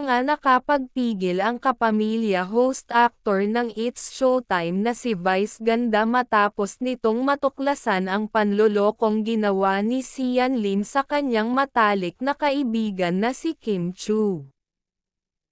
nga nakapagpigil ang kapamilya host actor ng It's Showtime na si Vice Ganda matapos nitong matuklasan ang panlolokong ginawa ni Sian Lim sa kanyang matalik na kaibigan na si Kim Chu.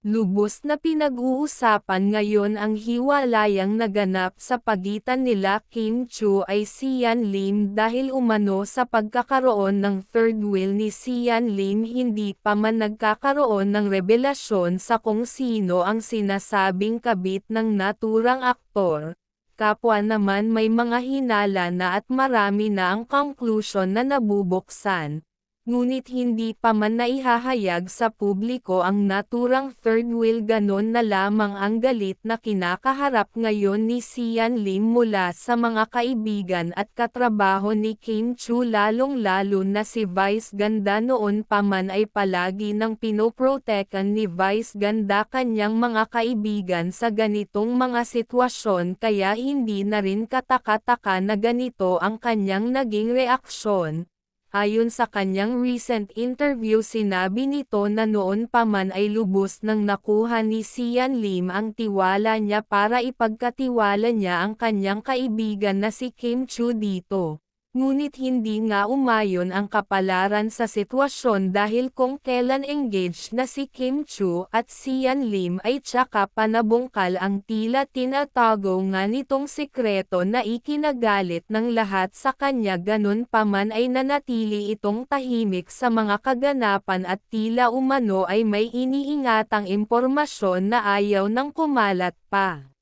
Lubos na pinag-uusapan ngayon ang hiwalayang naganap sa pagitan nila Kim Chu ay Sian Lim dahil umano sa pagkakaroon ng third wheel ni Sian Lim hindi pa man nagkakaroon ng revelasyon sa kung sino ang sinasabing kabit ng naturang aktor. Kapwa naman may mga hinala na at marami na ang conclusion na nabubuksan ngunit hindi pa man naihahayag sa publiko ang naturang third wheel ganon na lamang ang galit na kinakaharap ngayon ni Sian Lim mula sa mga kaibigan at katrabaho ni Kim Chu lalong-lalo na si Vice Ganda noon pa man ay palagi nang pinoprotekan ni Vice Ganda kanyang mga kaibigan sa ganitong mga sitwasyon kaya hindi na rin kataka-taka na ganito ang kanyang naging reaksyon Ayon sa kanyang recent interview sinabi nito na noon pa man ay lubos nang nakuha ni Sian Lim ang tiwala niya para ipagkatiwala niya ang kanyang kaibigan na si Kim Chu dito. Ngunit hindi nga umayon ang kapalaran sa sitwasyon dahil kung kailan engaged na si Kim Chu at Sian Lim ay tsaka panabungkal ang tila tinatago nga nitong sikreto na ikinagalit ng lahat sa kanya ganun pa man ay nanatili itong tahimik sa mga kaganapan at tila umano ay may iniingatang impormasyon na ayaw ng kumalat pa.